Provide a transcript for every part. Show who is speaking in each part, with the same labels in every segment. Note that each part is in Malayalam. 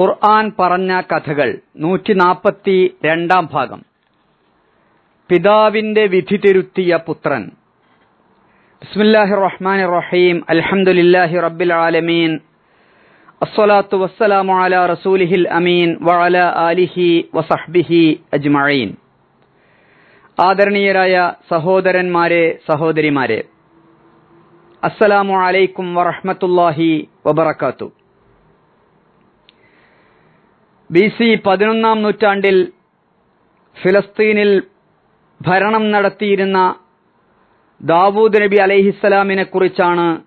Speaker 1: ഖുർആൻ പറഞ്ഞ കഥകൾ നൂറ്റി നാൽപ്പത്തി രണ്ടാം ഭാഗം. പിതാവിന്റെ വിധി തിരുത്തിയ പുത്രൻ. ബിസ്മില്ലാഹി റഹ്മാൻ റഹീം അൽഹംദുലില്ലാഹി റബ്ബിൽ ആലമീൻ. അസ്സലാത്തു വസ്സലാമു അലാ റസൂലിഹിൽ അമീൻ. വഅല ആലിഹി വസഹ്ബിഹി അജ്മഈൻ. ആദരണീയരായ സഹോദരന്മാരെ സഹോദരിമാരെ. അസ്സലാമു അലൈക്കും വറഹ്മത്തുള്ളാഹി വബറകാത്തു ബി സി പതിനൊന്നാം നൂറ്റാണ്ടിൽ ഫിലസ്തീനിൽ ഭരണം നടത്തിയിരുന്ന ദാവൂദ് നബി അലൈഹിസ്സലാമിനെ കുറിച്ചാണ്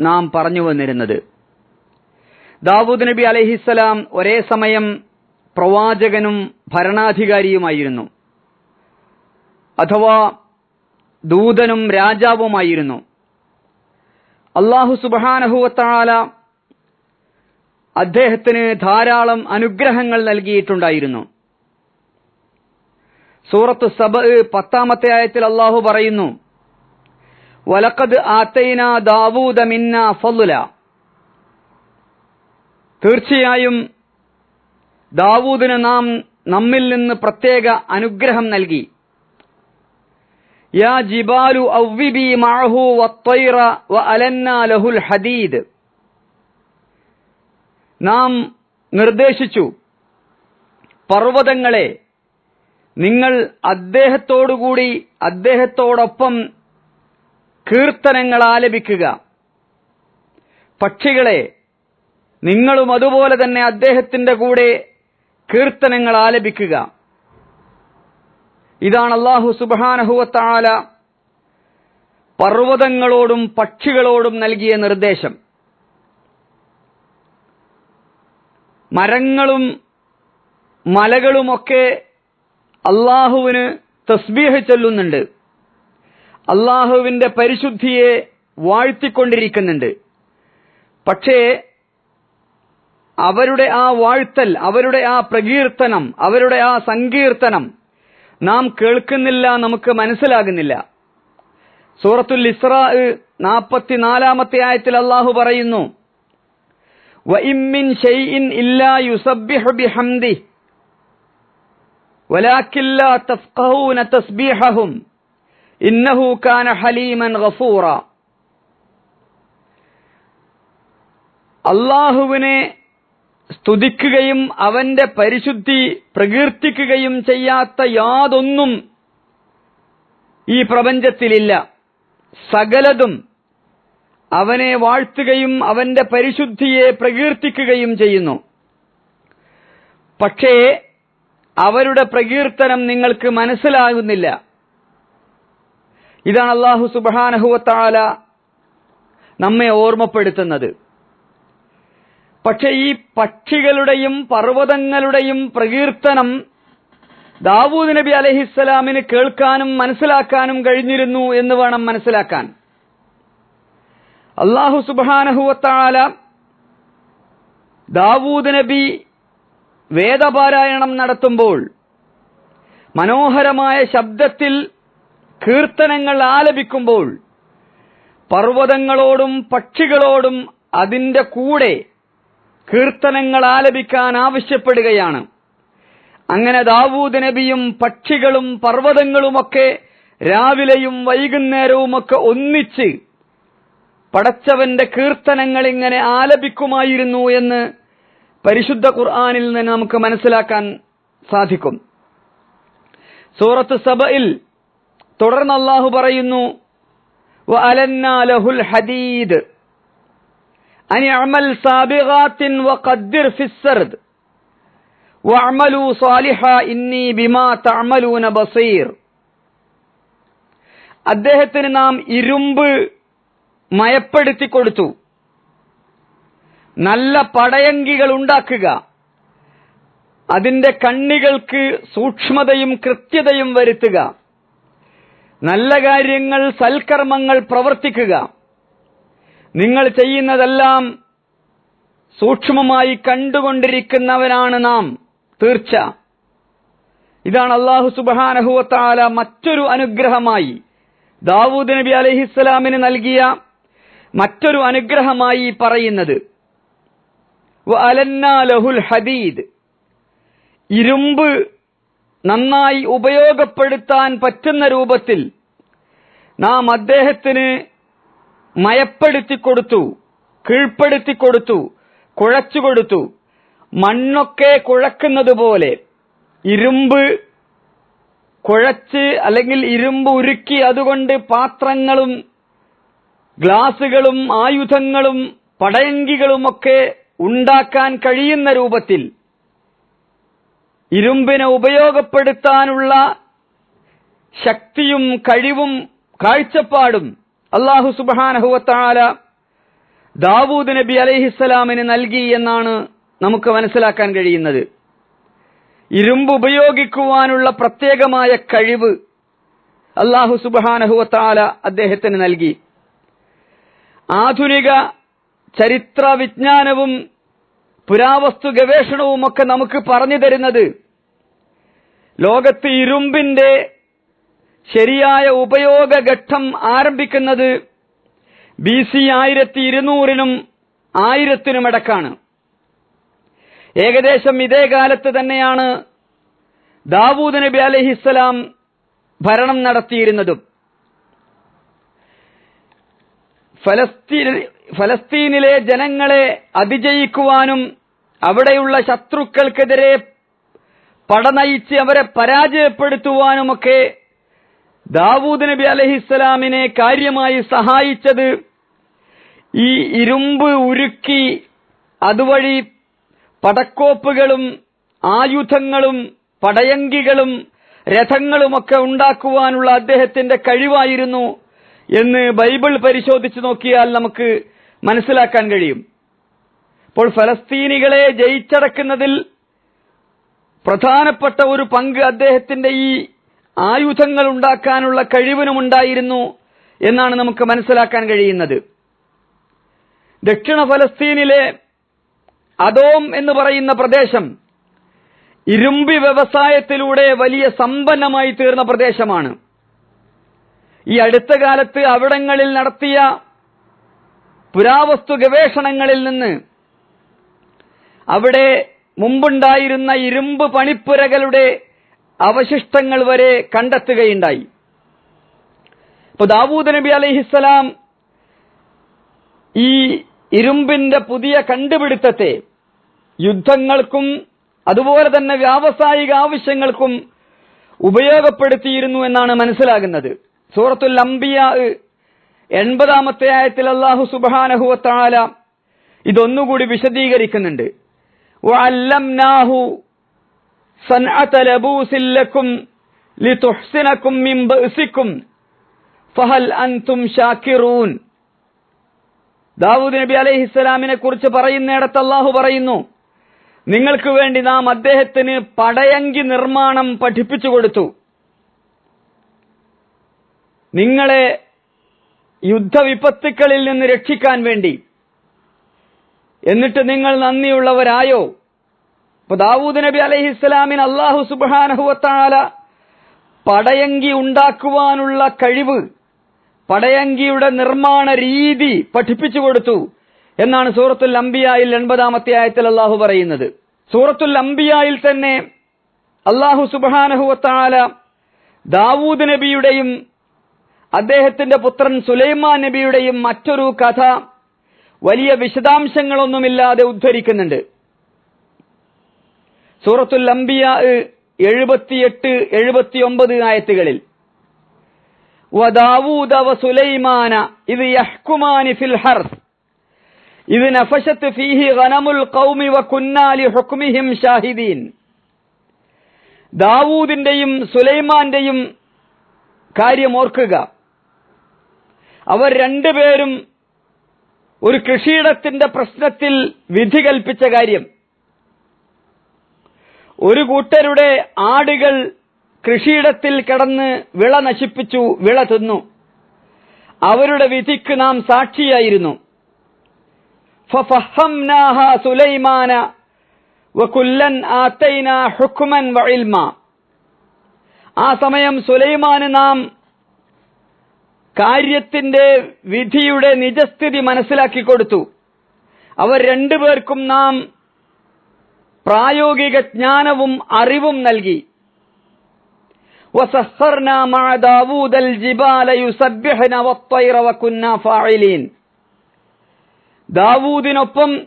Speaker 1: നാം പറഞ്ഞു വന്നിരുന്നത്. ദാവൂദ് നബി അലൈഹിസ്സലാം ഒരേ സമയം പ്രവാചകനും ഭരണാധികാരിയുമായിരുന്നു. അഥവാ ദൂതനും രാജാവുമായിരുന്നു. അള്ളാഹു സുബാനഹുവത്താല അദ്ദേഹത്തിന് ധാരാളം അനുഗ്രഹങ്ങൾ നൽകിയിട്ടുണ്ടായിരുന്നു. സൂറത്ത് സബ് പത്താമത്തെ ആയത്തിൽ അള്ളാഹു പറയുന്നു വലക്കത് ആത്തൈന ദാവൂദ മിന്ന ഫലുല തീർച്ചയായും ദാവൂദിന് നാം നമ്മിൽ നിന്ന് പ്രത്യേക അനുഗ്രഹം നൽകി. യാ ജിബാലു ഔവിബി മഅഹു വത്തൈറ വ അലന്ന ലഹുൽ ഹദീദ്. നാം നിർദ്ദേശിച്ചു പർവതങ്ങളെ നിങ്ങൾ അദ്ദേഹത്തോടുകൂടി അദ്ദേഹത്തോടൊപ്പം കീർത്തനങ്ങൾ ആലപിക്കുക. പക്ഷികളെ നിങ്ങളും അതുപോലെ തന്നെ അദ്ദേഹത്തിന്റെ കൂടെ കീർത്തനങ്ങൾ ആലപിക്കുക. ഇതാണ് അള്ളാഹു സുബാനഹുവത്താല പർവതങ്ങളോടും പക്ഷികളോടും നൽകിയ നിർദ്ദേശം. മരങ്ങളും മലകളുമൊക്കെ അള്ളാഹുവിന് തസ്ബീഹ് ചൊല്ലുന്നുണ്ട്. അള്ളാഹുവിന്റെ പരിശുദ്ധിയെ വാഴ്ത്തിക്കൊണ്ടിരിക്കുന്നുണ്ട്. പക്ഷേ അവരുടെ ആ വാഴ്ത്തൽ അവരുടെ ആ പ്രകീർത്തനം അവരുടെ ആ സങ്കീർത്തനം നാം കേൾക്കുന്നില്ല നമുക്ക് മനസ്സിലാകുന്നില്ല. സൂറത്തുൽ ഇസ്രാ നാൽപ്പത്തിനാലാമത്തെ ആയത്തിൽ അള്ളാഹു പറയുന്നു അള്ളാഹുവിനെ സ്തുതിക്കുകയും അവന്റെ പരിശുദ്ധി പ്രകീർത്തിക്കുകയും ചെയ്യാത്ത യാതൊന്നും ഈ പ്രപഞ്ചത്തിലില്ല. സകലതും അവനെ വാഴ്ത്തുകയും അവന്റെ പരിശുദ്ധിയെ പ്രകീർത്തിക്കുകയും ചെയ്യുന്നു. പക്ഷേ അവരുടെ പ്രകീർത്തനം നിങ്ങൾക്ക് മനസ്സിലാകുന്നില്ല. ഇതാണ് അള്ളാഹു സുബാനഹുവത്താല നമ്മെ ഓർമ്മപ്പെടുത്തുന്നത്. പക്ഷേ ഈ പക്ഷികളുടെയും പർവതങ്ങളുടെയും പ്രകീർത്തനം ദാവൂദ് നബി അലഹിസ്സലാമിന് കേൾക്കാനും മനസ്സിലാക്കാനും കഴിഞ്ഞിരുന്നു എന്ന് വേണം മനസ്സിലാക്കാൻ. അള്ളാഹു സുബാനഹുവത്താല ദാവൂദ് നബി വേദപാരായണം നടത്തുമ്പോൾ മനോഹരമായ ശബ്ദത്തിൽ കീർത്തനങ്ങൾ ആലപിക്കുമ്പോൾ പർവതങ്ങളോടും പക്ഷികളോടും അതിന്റെ കൂടെ കീർത്തനങ്ങൾ ആലപിക്കാൻ ആവശ്യപ്പെടുകയാണ്. അങ്ങനെ ദാവൂദ് നബിയും പക്ഷികളും പർവതങ്ങളുമൊക്കെ രാവിലെയും വൈകുന്നേരവുമൊക്കെ ഒന്നിച്ച് പടച്ചവന്റെ കീർത്തനങ്ങൾ ഇങ്ങനെ ആലപിക്കുമായിരുന്നു എന്ന് പരിശുദ്ധ ഖുർആാനിൽ നിന്ന് നമുക്ക് മനസ്സിലാക്കാൻ സാധിക്കും. സൂറത്ത് സബയിൽ തുടർന്ന് അള്ളാഹു പറയുന്നു ലഹുൽ ഹദീദ് സാബിഗാത്തിൻ വഖദ്ദിർ ഫിസ്സർദ് അദ്ദേഹത്തിന് നാം ഇരുമ്പ് മയപ്പെടുത്തി കൊടുത്തു. നല്ല പടയങ്കികൾ ഉണ്ടാക്കുക. അതിന്റെ കണ്ണികൾക്ക് സൂക്ഷ്മതയും കൃത്യതയും വരുത്തുക. നല്ല കാര്യങ്ങൾ സൽക്കർമ്മങ്ങൾ പ്രവർത്തിക്കുക. നിങ്ങൾ ചെയ്യുന്നതെല്ലാം സൂക്ഷ്മമായി കണ്ടുകൊണ്ടിരിക്കുന്നവനാണ് നാം. തീർച്ച. ഇതാണ് അള്ളാഹു സുബാനഹുവത്താല മറ്റൊരു അനുഗ്രഹമായി. ദാവൂദ് നബി അലഹിസ്സലാമിന് നൽകിയ മറ്റൊരു അനുഗ്രഹമായി പറയുന്നത്. ഹദീദ്. ഇരുമ്പ് നന്നായി ഉപയോഗപ്പെടുത്താൻ പറ്റുന്ന രൂപത്തിൽ നാം അദ്ദേഹത്തിന് മയപ്പെടുത്തി കൊടുത്തു കീഴ്പ്പെടുത്തി കൊടുത്തു കുഴച്ചു കൊടുത്തു. മണ്ണൊക്കെ കുഴക്കുന്നത് പോലെ ഇരുമ്പ് കുഴച്ച് അല്ലെങ്കിൽ ഇരുമ്പ് ഉരുക്കി അതുകൊണ്ട് പാത്രങ്ങളും ഗ്ലാസുകളും ആയുധങ്ങളും പടയങ്കികളുമൊക്കെ ഉണ്ടാക്കാൻ കഴിയുന്ന രൂപത്തിൽ ഇരുമ്പിനെ ഉപയോഗപ്പെടുത്താനുള്ള ശക്തിയും കഴിവും കാഴ്ചപ്പാടും അള്ളാഹു സുബാനഹുവത്താല ദാവൂദ് നബി അലൈഹിസ്സലാമിന് നൽകി എന്നാണ് നമുക്ക് മനസ്സിലാക്കാൻ കഴിയുന്നത്. ഇരുമ്പ് ഉപയോഗിക്കുവാനുള്ള പ്രത്യേകമായ കഴിവ് അള്ളാഹു സുബാനഹുവത്താല അദ്ദേഹത്തിന് നൽകി. ആധുനിക ചരിത്ര വിജ്ഞാനവും പുരാവസ്തു ഗവേഷണവും ഒക്കെ നമുക്ക് പറഞ്ഞു തരുന്നത് ലോകത്ത് ഇരുമ്പിന്റെ ശരിയായ ഉപയോഗഘട്ടം ആരംഭിക്കുന്നത് ബി സി ആയിരത്തി ഇരുന്നൂറിനും ആയിരത്തിനും ഇടക്കാണ്. ഏകദേശം ഇതേ കാലത്ത് തന്നെയാണ് ദാവൂദ് നബി അലഹിസ്സലാം ഭരണം നടത്തിയിരുന്നതും. ഫലസ്തീനിലെ ജനങ്ങളെ അതിജയിക്കുവാനും അവിടെയുള്ള ശത്രുക്കൾക്കെതിരെ പടനയിച്ച് അവരെ പരാജയപ്പെടുത്തുവാനുമൊക്കെ ദാവൂദ് നബി അലഹിസ്സലാമിനെ കാര്യമായി സഹായിച്ചത് ഈ ഇരുമ്പ് ഉരുക്കി അതുവഴി പടക്കോപ്പുകളും ആയുധങ്ങളും പടയങ്കികളും രഥങ്ങളുമൊക്കെ ഉണ്ടാക്കുവാനുള്ള അദ്ദേഹത്തിന്റെ കഴിവായിരുന്നു. എന്ന് ബൈബിൾ പരിശോധിച്ചു നോക്കിയാൽ നമുക്ക് മനസ്സിലാക്കാൻ കഴിയും. അപ്പോൾ ഫലസ്തീനികളെ ജയിച്ചടക്കുന്നതിൽ പ്രധാനപ്പെട്ട ഒരു പങ്ക് അദ്ദേഹത്തിന്റെ ഈ ആയുധങ്ങൾ ഉണ്ടാക്കാനുള്ള കഴിവിനുമുണ്ടായിരുന്നു എന്നാണ് നമുക്ക് മനസ്സിലാക്കാൻ കഴിയുന്നത്. ദക്ഷിണ ഫലസ്തീനിലെ അതോം എന്ന് പറയുന്ന പ്രദേശം ഇരുമ്പി വ്യവസായത്തിലൂടെ വലിയ സമ്പന്നമായി തീർന്ന പ്രദേശമാണ്. ഈ അടുത്ത കാലത്ത് അവിടങ്ങളിൽ നടത്തിയ പുരാവസ്തു ഗവേഷണങ്ങളിൽ നിന്ന് അവിടെ മുമ്പുണ്ടായിരുന്ന ഇരുമ്പ് പണിപ്പുരകളുടെ അവശിഷ്ടങ്ങൾ വരെ കണ്ടെത്തുകയുണ്ടായി. ഇപ്പൊ ദാവൂദ് നബി അലഹിസ്സലാം ഈ ഇരുമ്പിന്റെ പുതിയ കണ്ടുപിടുത്തത്തെ യുദ്ധങ്ങൾക്കും അതുപോലെ തന്നെ വ്യാവസായിക ആവശ്യങ്ങൾക്കും ഉപയോഗപ്പെടുത്തിയിരുന്നു എന്നാണ് മനസ്സിലാകുന്നത്. സൂറത്തുൽ അംബിയ എൺപതാമത്തെ ആയത്തിൽ അള്ളാഹു സുബാനഹുല ഇതൊന്നുകൂടി വിശദീകരിക്കുന്നുണ്ട്. ദാവൂദ് നബി അലൈഹി ഇസ്ലാമിനെ കുറിച്ച് പറയുന്നിടത്ത് അള്ളാഹു പറയുന്നു നിങ്ങൾക്ക് വേണ്ടി നാം അദ്ദേഹത്തിന് പടയങ്കി നിർമ്മാണം പഠിപ്പിച്ചു കൊടുത്തു. നിങ്ങളെ യുദ്ധവിപത്തുക്കളിൽ നിന്ന് രക്ഷിക്കാൻ വേണ്ടി. എന്നിട്ട് നിങ്ങൾ നന്ദിയുള്ളവരായോ? ഇപ്പൊ ദാവൂദ് നബി അലൈഹിസ്സലാമിന് അള്ളാഹു സുബാനഹുവത്താല പടയങ്കി ഉണ്ടാക്കുവാനുള്ള കഴിവ് പടയങ്കിയുടെ നിർമ്മാണ രീതി പഠിപ്പിച്ചു കൊടുത്തു എന്നാണ് സൂറത്തുൽ അംബിയായിൽ എൺപതാമത്തെ ആയത്തിൽ അള്ളാഹു പറയുന്നത്. സൂറത്തുൽ അംബിയായിൽ തന്നെ അള്ളാഹു സുബാനഹുവത്താല ദാവൂദ് നബിയുടെയും അദ്ദേഹത്തിന്റെ പുത്രൻ സുലൈമാൻ നബിയുടെയും മറ്റൊരു കഥ വലിയ വിശദാംശങ്ങളൊന്നുമില്ലാതെ ഉദ്ധരിക്കുന്നുണ്ട്. സൂറത്തുൽ അംബിയ എഴുപത്തിയെട്ട് എഴുപത്തിയൊമ്പത് ആയത്തുകളിൽ ഇത് യഹ്കുമാനി ഫിൽ ഹർസ് ഇത് നഫശത്ത് ഫീഹി ഗനമുൽ ഖൗമി വകുന്നാലി ഹുക്മിഹിം ഷാഹിദീൻ. ദാവൂദിന്റെയും സുലൈമാന്റെയും കാര്യം ഓർക്കുക. അവർ രണ്ടുപേരും ഒരു കൃഷിയിടത്തിന്റെ പ്രശ്നത്തിൽ വിധി കൽപ്പിച്ച കാര്യം. ഒരു കൂട്ടരുടെ ആടുകൾ കൃഷിയിടത്തിൽ കിടന്ന് വിള നശിപ്പിച്ചു വിള തിന്നു. അവരുടെ വിധിക്ക് നാം സാക്ഷിയായിരുന്നു. സുലൈമാന ആ സമയം സുലൈമാന് നാം കാര്യത്തിന്റെ വിധിയുടെ നിജസ്ഥിതി മനസ്സിലാക്കി കൊടുത്തു. അവർ രണ്ടുപേർക്കും നാം പ്രായോഗിക ജ്ഞാനവും അറിവും നൽകി. ദാവൂദിനൊപ്പം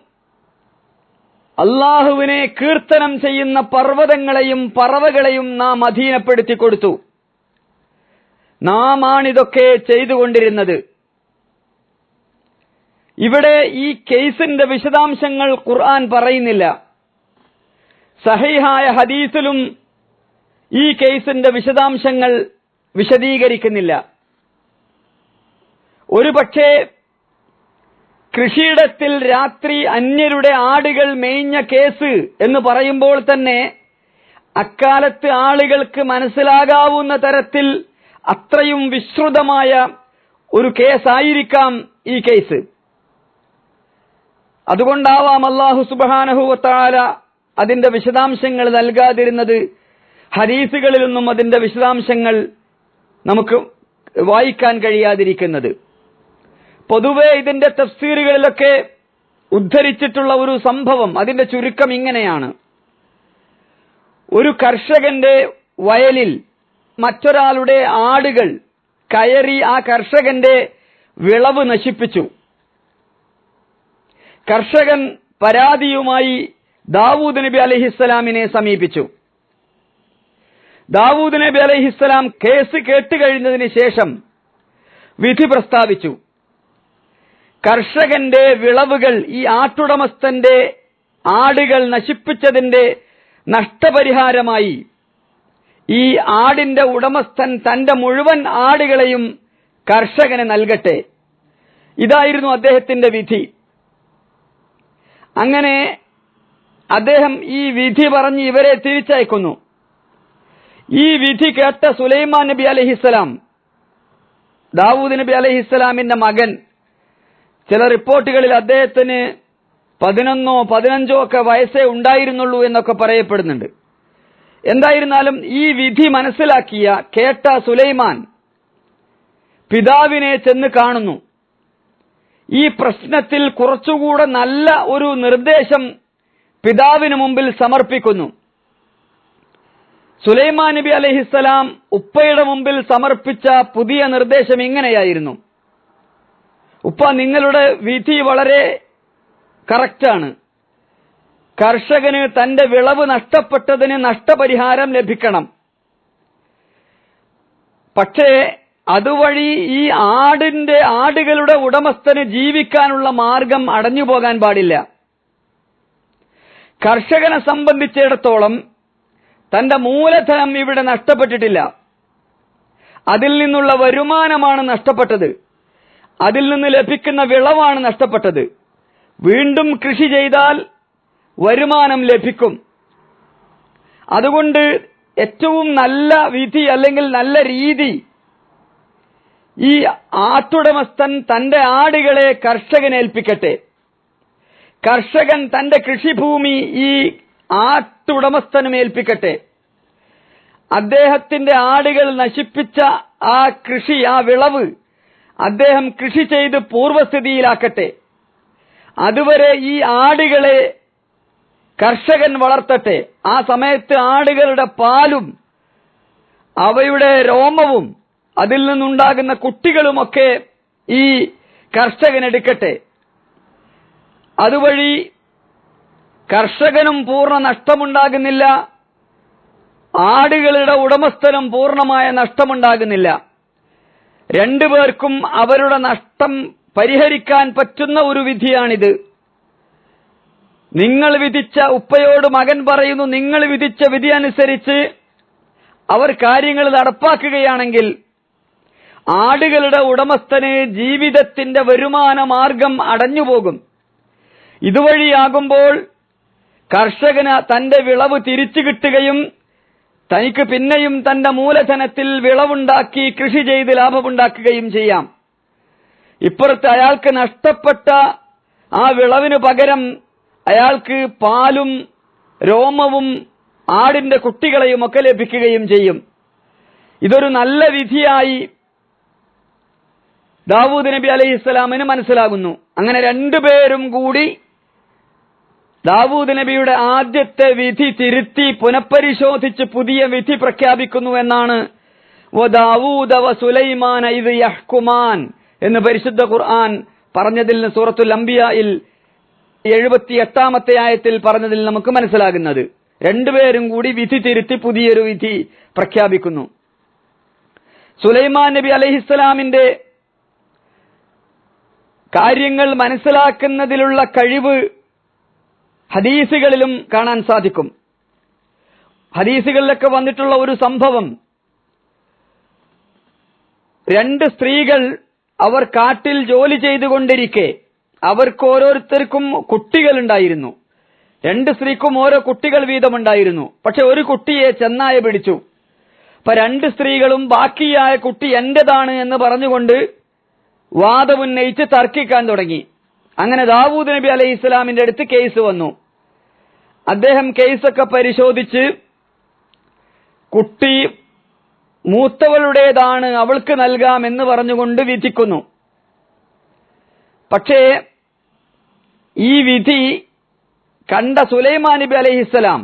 Speaker 1: അള്ളാഹുവിനെ കീർത്തനം ചെയ്യുന്ന പർവതങ്ങളെയും പറവകളെയും നാം അധീനപ്പെടുത്തി കൊടുത്തു. നാം ആണിതൊക്കെ ചെയ്തുകൊണ്ടിരുന്നത്. ഇവിടെ ഈ കേസിന്റെ വിശദാംശങ്ങൾ ഖുർആൻ പറയുന്നില്ല. സഹിഹായ ഹദീസിലും ഈ കേസിന്റെ വിശദാംശങ്ങൾ വിശദീകരിക്കുന്നില്ല. ഒരു പക്ഷേ കൃഷിയിടത്തിൽ രാത്രി അന്യരുടെ ആടുകൾ മേഞ്ഞ കേസ് എന്ന് പറയുമ്പോൾ തന്നെ അക്കാലത്ത് ആളുകൾക്ക് മനസ്സിലാകാവുന്ന തരത്തിൽ അത്രയും വിശ്രുതമായ ഒരു കേസായിരിക്കാം ഈ കേസ്. അതുകൊണ്ടാവാം അള്ളാഹു സുബാനഹുവത്താല അതിന്റെ വിശദാംശങ്ങൾ നൽകാതിരുന്നത്. ഹരീസുകളിൽ നിന്നും അതിന്റെ വിശദാംശങ്ങൾ നമുക്ക് വായിക്കാൻ കഴിയാതിരിക്കുന്നത്. പൊതുവെ ഇതിന്റെ തഫ്സീറുകളിലൊക്കെ ഉദ്ധരിച്ചിട്ടുള്ള ഒരു സംഭവം അതിന്റെ ചുരുക്കം ഇങ്ങനെയാണ്. ഒരു കർഷകന്റെ വയലിൽ മറ്റൊരാളുടെ ആടുകൾ കയറി ആ കർഷകന്റെ വിളവ് നശിപ്പിച്ചു. കർഷകൻ പരാതിയുമായി ദാവൂദ് നബി അലഹിസ്സലാമിനെ സമീപിച്ചു. ദാവൂദ് നബി അലഹിസ്സലാം കേസ് കേട്ടുകഴിഞ്ഞതിന് ശേഷം വിധി പ്രസ്താവിച്ചു. കർഷകന്റെ വിളവുകൾ ഈ ആട്ടുടമസ്ഥന്റെ ആടുകൾ നശിപ്പിച്ചതിന്റെ നഷ്ടപരിഹാരമായി ഈ ആടിന്റെ ഉടമസ്ഥൻ തന്റെ മുഴുവൻ ആടുകളെയും കർഷകന് നൽകട്ടെ. ഇതായിരുന്നു അദ്ദേഹത്തിന്റെ വിധി. അങ്ങനെ അദ്ദേഹം ഈ വിധി പറഞ്ഞ് ഇവരെ തിരിച്ചയക്കുന്നു. ഈ വിധി കേട്ട സുലൈമാൻ നബി അലഹിസ്സലാം ദാവൂദ് നബി അലഹിസ്സലാമിന്റെ മകൻ ചില റിപ്പോർട്ടുകളിൽ അദ്ദേഹത്തിന് പതിനൊന്നോ പതിനഞ്ചോ ഒക്കെ വയസ്സേ ഉണ്ടായിരുന്നുള്ളൂ എന്നൊക്കെ പറയപ്പെടുന്നുണ്ട്. എന്തായിരുന്നാലും ഈ വിധി മനസ്സിലാക്കിയ കേട്ട സുലൈമാൻ പിതാവിനെ ചെന്ന് കാണുന്നു. ഈ പ്രശ്നത്തിൽ കുറച്ചുകൂടെ നല്ല ഒരു നിർദ്ദേശം പിതാവിന് മുമ്പിൽ സമർപ്പിക്കുന്നു. സുലൈമാൻ നബി അലഹിസ്സലാം ഉപ്പയുടെ മുമ്പിൽ സമർപ്പിച്ച പുതിയ നിർദ്ദേശം ഇങ്ങനെയായിരുന്നു. ഉപ്പ നിങ്ങളുടെ വിധി വളരെ കറക്റ്റാണ്. കർഷകന് തന്റെ വിളവ് നഷ്ടപ്പെട്ടതിന് നഷ്ടപരിഹാരം ലഭിക്കണം. പക്ഷേ അതുവഴി ഈ ആടിന്റെ ആടുകളുടെ ഉടമസ്ഥന് ജീവിക്കാനുള്ള മാർഗം അടഞ്ഞു പോകാൻ പാടില്ല. കർഷകനെ സംബന്ധിച്ചിടത്തോളം തന്റെ മൂലധനം ഇവിടെ നഷ്ടപ്പെട്ടിട്ടില്ല. അതിൽ നിന്നുള്ള വരുമാനമാണ് നഷ്ടപ്പെട്ടത്. അതിൽ നിന്ന് ലഭിക്കുന്ന വിളവാണ് നഷ്ടപ്പെട്ടത്. വീണ്ടും കൃഷി ചെയ്താൽ വരുമാനം ലഭിക്കും. അതുകൊണ്ട് ഏറ്റവും നല്ല വിധി അല്ലെങ്കിൽ നല്ല രീതി ഈ ആട്ടുടമസ്ഥൻ തന്റെ ആടുകളെ കർഷകനേൽപ്പിക്കട്ടെ കർഷകൻ തന്റെ കൃഷിഭൂമി ഈ ആട്ടുടമസ്ഥനും ഏൽപ്പിക്കട്ടെ. അദ്ദേഹത്തിന്റെ ആടുകൾ നശിപ്പിച്ച ആ കൃഷി ആ വിളവ് അദ്ദേഹം കൃഷി ചെയ്ത് പൂർവസ്ഥിതിയിലാക്കട്ടെ. അതുവരെ ഈ ആടുകളെ കർഷകൻ വളർത്തട്ടെ. ആ സമയത്ത് ആടുകളുടെ പാലും അവയുടെ രോമവും അതിൽ നിന്നുണ്ടാകുന്ന കുട്ടികളുമൊക്കെ ഈ കർഷകൻ എടുക്കട്ടെ. അതുവഴി കർഷകനും പൂർണ നഷ്ടമുണ്ടാകുന്നില്ല. ആടുകളുടെ ഉടമസ്ഥനും പൂർണമായ നഷ്ടമുണ്ടാകുന്നില്ല. രണ്ടുപേർക്കും അവരുടെ നഷ്ടം പരിഹരിക്കാൻ പറ്റുന്ന ഒരു വിധിയാണിത്. നിങ്ങൾ വിധിച്ച ഉപ്പയോട് മകൻ പറയുന്നു നിങ്ങൾ വിധിച്ച വിധി അനുസരിച്ച് അവർ കാര്യങ്ങൾ നടപ്പാക്കുകയാണെങ്കിൽ ആടുകളുടെ ഉടമസ്ഥന് ജീവിതത്തിന്റെ വരുമാന മാർഗം അടഞ്ഞുപോകും. ഇതുവഴിയാകുമ്പോൾ കർഷകന് തന്റെ വിളവ് തിരിച്ചു കിട്ടുകയും തനിക്ക് പിന്നെയും തന്റെ മൂലധനത്തിൽ വിളവുണ്ടാക്കി കൃഷി ചെയ്ത് ലാഭമുണ്ടാക്കുകയും ചെയ്യാം. ഇപ്പുറത്ത് അയാൾക്ക് നഷ്ടപ്പെട്ട ആ വിളവിന് പകരം അയാൾക്ക് പാലും രോമവും ആടിന്റെ കുട്ടികളെയും ഒക്കെ ലഭിക്കുകയും ചെയ്യും. ഇതൊരു നല്ല വിധിയായി ദാവൂദ് നബി അലൈഹി ഇസ്ലാമിന് മനസ്സിലാകുന്നു. അങ്ങനെ രണ്ടുപേരും കൂടി ദാവൂദ് നബിയുടെ ആദ്യത്തെ വിധി തിരുത്തി പുനഃപരിശോധിച്ച് പുതിയ വിധി പ്രഖ്യാപിക്കുന്നു എന്നാണ്. സുലൈമാൻ എന്ന് പരിശുദ്ധ ഖുർആൻ പറഞ്ഞതിൽ സൂറത്തുൽ അംബിയയിൽ എഴുപത്തി എട്ടാമത്തെ ആയത്തിൽ പറഞ്ഞതിൽ നമുക്ക് മനസ്സിലാകുന്നത്. രണ്ടുപേരും കൂടി വിധി തിരുത്തി പുതിയൊരു വിധി പ്രഖ്യാപിക്കുന്നു. സുലൈമാൻ നബി അലഹിസ്സലാമിന്റെ കാര്യങ്ങൾ മനസ്സിലാക്കുന്നതിലുള്ള കഴിവ് ഹദീസുകളിലും കാണാൻ സാധിക്കും. ഹദീസുകളിലൊക്കെ വന്നിട്ടുള്ള ഒരു സംഭവം രണ്ട് സ്ത്രീകൾ അവർ കാട്ടിൽ ജോലി ചെയ്തുകൊണ്ടിരിക്കെ അവർക്ക് ഓരോരുത്തർക്കും കുട്ടികളുണ്ടായിരുന്നു. രണ്ട് സ്ത്രീക്കും ഓരോ കുട്ടികൾ വീതമുണ്ടായിരുന്നു. പക്ഷെ ഒരു കുട്ടിയെ ചെന്നായ പിടിച്ചു. അപ്പൊ രണ്ട് സ്ത്രീകളും ബാക്കിയായ കുട്ടി എന്റേതാണ് എന്ന് പറഞ്ഞുകൊണ്ട് വാദമുന്നയിച്ച് തർക്കിക്കാൻ തുടങ്ങി. അങ്ങനെ ദാവൂദ് നബി അലൈഹി ഇസ്ലാമിന്റെ അടുത്ത് കേസ് വന്നു. അദ്ദേഹം കേസൊക്കെ പരിശോധിച്ച് കുട്ടി മൂത്തവളുടേതാണ് അവൾക്ക് നൽകാം എന്ന് പറഞ്ഞുകൊണ്ട് വിധിക്കുന്നു. പക്ഷേ ഈ വിധി കണ്ട സുലൈമാൻ നബി അലഹിസ്സലാം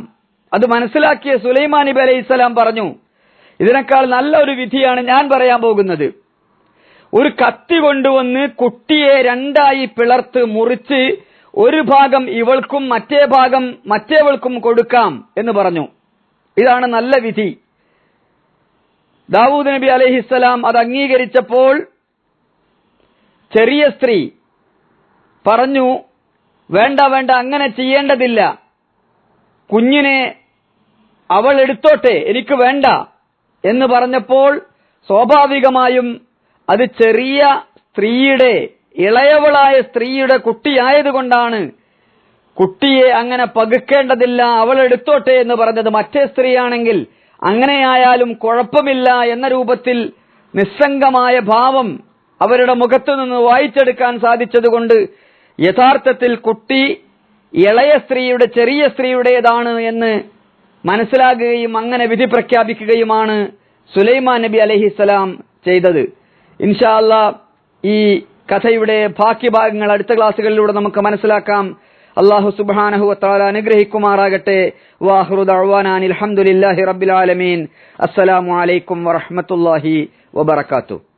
Speaker 1: അത് മനസ്സിലാക്കിയ സുലൈമാൻ നബി അലഹിസ്സലാം പറഞ്ഞു ഇതിനേക്കാൾ നല്ല ഒരു വിധിയാണ് ഞാൻ പറയാൻ പോകുന്നത്. ഒരു കത്തി കൊണ്ടുവന്ന് കുട്ടിയെ രണ്ടായി പിളർത്ത് മുറിച്ച് ഒരു ഭാഗം ഇവൾക്കും മറ്റേ ഭാഗം മറ്റേവൾക്കും കൊടുക്കാം എന്ന് പറഞ്ഞു. ഇതാണ് നല്ല വിധി. ദാവൂദ് നബി അലഹിസ്സലാം അത് അംഗീകരിച്ചപ്പോൾ ചെറിയ സ്ത്രീ പറഞ്ഞു വേണ്ട വേണ്ട അങ്ങനെ ചെയ്യേണ്ടതില്ല. കുഞ്ഞിനെ അവൾ എടുത്തോട്ടെ എനിക്ക് വേണ്ട എന്ന് പറഞ്ഞപ്പോൾ സ്വാഭാവികമായും അത് ചെറിയ സ്ത്രീയുടെ ഇളയവളായ സ്ത്രീയുടെ കുട്ടിയായതുകൊണ്ടാണ് കുട്ടിയെ അങ്ങനെ പകുക്കേണ്ടതില്ല അവൾ എടുത്തോട്ടെ എന്ന് പറഞ്ഞത്. മറ്റേ സ്ത്രീയാണെങ്കിൽ അങ്ങനെയായാലും കുഴപ്പമില്ല എന്ന രൂപത്തിൽ നിസ്സംഗമായ ഭാവം അവരുടെ മുഖത്തു നിന്ന് വായിച്ചെടുക്കാൻ സാധിച്ചതുകൊണ്ട് യഥാർത്ഥത്തിൽ കുട്ടി ഇളയ സ്ത്രീയുടെ ചെറിയ സ്ത്രീയുടേതാണ് എന്ന് മനസ്സിലാകുകയും അങ്ങനെ വിധി പ്രഖ്യാപിക്കുകയുമാണ് സുലൈമാൻ നബി അലഹിസ്സലാം ചെയ്തത്. ഇൻഷാല്ല ഈ കഥയുടെ ബാക്കി ഭാഗങ്ങൾ അടുത്ത ക്ലാസ്സുകളിലൂടെ നമുക്ക് മനസ്സിലാക്കാം. അള്ളാഹു സുബാനഹു വതആല അനുഗ്രഹിക്കുമാറാകട്ടെ. വാഹ്റു അലഹമുല്ലാഹി അസ്സലാമു അലൈക്കും വറഹ്മത്തുള്ളാഹി വബറകാതുഹു.